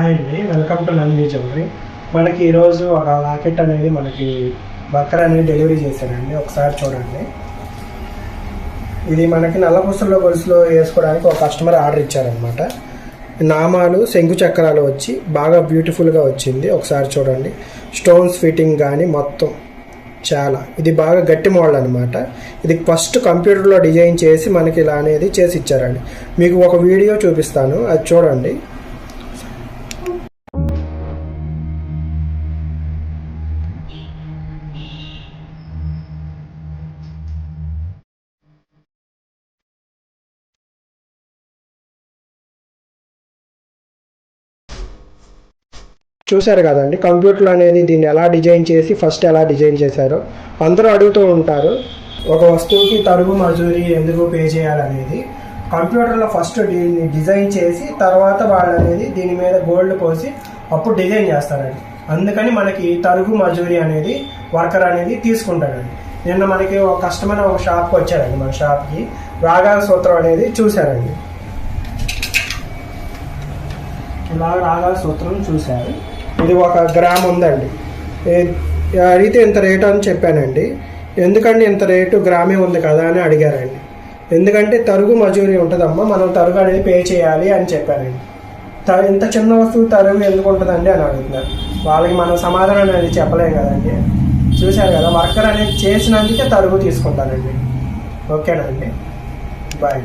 Hi అండి welcome to Nandi jewellery మనకి ఈరోజు ఒక లాకెట్ అనేది మనకి బక్కర్ అనేది డెలివరీ చేశారండి. ఒకసారి చూడండి. ఇది మనకి నల్లపూసల్లో గొలుసులో వేసుకోవడానికి ఒక కస్టమర్ ఆర్డర్ ఇచ్చారనమాట నామాలు శంకు చక్రాలు వచ్చి బాగా బ్యూటిఫుల్గా వచ్చింది. ఒకసారి చూడండి. స్టోన్స్ ఫిట్టింగ్ కానీ మొత్తం చాలా. ఇది బాగా గట్టి మోడల్ అనమాట ఇది ఫస్ట్ కంప్యూటర్లో డిజైన్ చేసి మనకి ఇలా అనేది చేసి ఇచ్చారండి. మీకు ఒక వీడియో చూపిస్తాను. అది చూడండి. చూశారు కదండి. కంప్యూటర్ అనేది దీన్ని ఎలా డిజైన్ చేసి ఫస్ట్ ఎలా డిజైన్ చేశారో అందరూ అడుగుతూ ఉంటారు. ఒక వస్తువుకి తరుగు మజూరి ఎందుకు పే చేయాలనేది. కంప్యూటర్లో ఫస్ట్ దీన్ని డిజైన్ చేసి తర్వాత వాళ్ళు అనేది దీని మీద గోల్డ్ పోసి అప్పుడు డిజైన్ చేస్తారండి. అందుకని మనకి తరుగు మజూరి అనేది వర్కర్ అనేది తీసుకుంటాడండి. నిన్న మనకి ఒక కస్టమర్ ఒక షాప్కి వచ్చారండి మన షాప్కి. రాగాల సూత్రం అనేది చూశారండి. ఇలా రాగాల సూత్రం చూశారు. ఇది ఒక గ్రామ్ ఉందండి. అడిగితే ఇంత రేటు అని చెప్పానండి. ఎందుకంటే ఇంత రేటు గ్రామే ఉంది కదా అని అడిగారండి. ఎందుకంటే తరుగు మజూరీ ఉంటుందమ్మా మనం తరుగు అనేది పే చేయాలి అని చెప్పానండి త- ఇంత చిన్న వస్తువు తరుగు ఎందుకు ఉంటుందండి అని అడుగుతున్నారు. వాళ్ళకి మనం సమాధానం అనేది చెప్పలేం కదండి. చూశారు కదా వర్కర్ అనేది చేసినందుకే తరుగు తీసుకుంటానండి ఓకేనండి బాయ్.